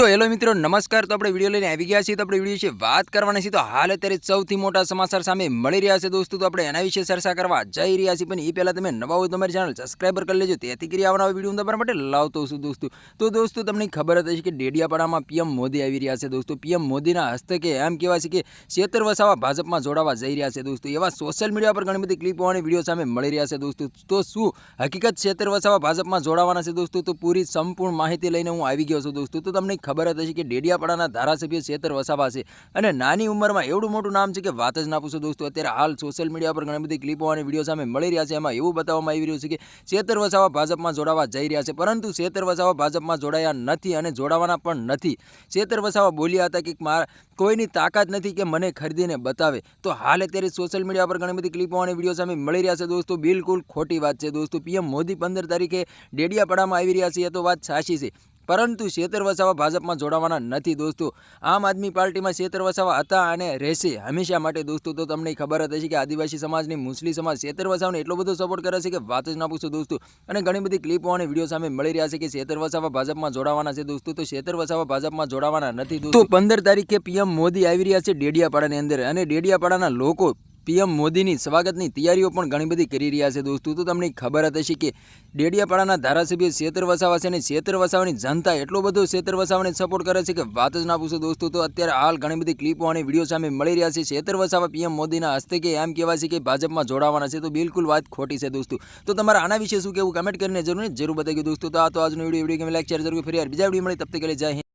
તો હેલો મિત્રો, નમસ્કાર. તો આપણે વીડિયો લઈને આવી ગયા છીએ. તો આપણે વીડિયો વિશે વાત કરવાની છીએ. તો હાલ અત્યારે સૌથી મોટા સમાચાર સામે મળી રહ્યા છે દોસ્તો. તો આપણે એના વિશે ચર્ચા કરવા જઈ રહ્યા છીએ. પણ એ પહેલાં તમે નવા હોય તમારી ચેનલ સબસ્ક્રાઈબર કરી લેજો. તેથી કરી આવવાના વીડિયો હું તમારા માટે લાવતો છું દોસ્તો. તો દોસ્તો, તમને ખબર હતી કે ડેડિયાપાડામાં પીએમ મોદી આવી રહ્યા છે દોસ્તો. પીએમ મોદીના હસ્તકે એમ કહેવાય છે કે ક્ષેત્ર વસાવા ભાજપમાં જોડાવા જઈ રહ્યા છે દોસ્તો. એવા સોશિયલ મીડિયા પર ઘણી બધી ક્લિપો અને વીડિયો સામે મળી રહ્યા છે દોસ્તો. તો શું હકીકત ક્ષેત્ર વસાવા ભાજપમાં જોડાવાના છે દોસ્તો? તો પૂરી સંપૂર્ણ માહિતી લઈને હું આવી ગયો છું દોસ્તો. તો તમને ખબર જ હશે કે ડેડિયાપાડાના ધારાસભ્ય શેતર વસાવા છે. અને નાની ઉંમરમાં એવડું મોટું નામ છે કે વાત જ ના પૂછો દોસ્તો. અત્યારે હાલ સોશિયલ મીડિયા પર ઘણી બધી ક્લિપો અને વીડિયો સામે મળી રહ્યા છે. એમાં એવું બતાવવામાં આવી રહ્યું છે કે શેતર વસાવા ભાજપમાં જોડાવા જઈ રહ્યા છે. પરંતુ શેતર વસાવા ભાજપમાં જોડાયા નથી અને જોડાવાના પણ નથી. શેતર વસાવા બોલ્યા હતા કે મારા કોઈની તાકાત નથી કે મને ખરીદીને બતાવે. તો હાલ અત્યારે સોશિયલ મીડિયા પર ઘણી બધી ક્લિપો અને વીડિયો સામે મળી રહ્યા છે દોસ્તો. બિલકુલ ખોટી વાત છે દોસ્તો. પીએમ મોદી પંદર તારીખે ડેડિયાપાડામાં આવી રહ્યા છે. એ તો વાત સાચી છે. પરંતુ શેતર વસાવા ભાજપમાં જોડાવાના નથી દોસ્તો. આમ આદમી પાર્ટીમાં શેતર વસાવા હતા અને રહેશે હંમેશા માટે દોસ્તો. તો તમને ખબર જ કે આદિવાસી સમાજની મુસ્લિમ સમાજ શેતર વસાવાને એટલો બધો સપોર્ટ કરે છે કે વાત જ ના પૂછો દોસ્તો. અને ઘણી બધી ક્લિપો અને વીડિયો સામે મળી રહ્યા છે કે શેતર વસાવા ભાજપમાં જોડાવાના છે દોસ્તો. તો શેતર વસાવા ભાજપમાં જોડાવાના નથી દોસ્તો. પંદર તારીખે પીએમ મોદી આવી રહ્યા છે ડેડિયાપાડાની અંદર. અને ડેડિયાપાડાના લોકો પીએમ મોદીની સ્વાગતની તૈયારીઓ પણ ઘણી બધી કરી રહ્યા છે દોસ્તો. તો તમને ખબર જ હશે કે ડેડિયાપાડાના ધારાસભ્ય શેતર વસાવા છે અને શેતર વસાવાની જનતા એટલો બધો શેતર વસાવાને સપોર્ટ કરે છે કે વાત જ ના પૂછો દોસ્તો. તો અત્યારે હાલ ઘણી બધી ક્લિપો અને વીડિયો સામે મળી રહ્યા છે શેતર વસાવા પીએમ મોદીના હસ્તે કે એમ કહેવાય છે કે ભાજપમાં જોડાવાના છે. તો બિલકુલ વાત ખોટી છે દોસ્તો. તો તમારે આના વિશે શું કેવું કમેન્ટ કરીને જરૂર જરૂર બતાવી દોસ્તો. તો આ તો આજનો વીડિયો વીડિયો કેમ લાઈક શેર જરૂર ફરી બીજા વીડિયો મળી. તબ તક જય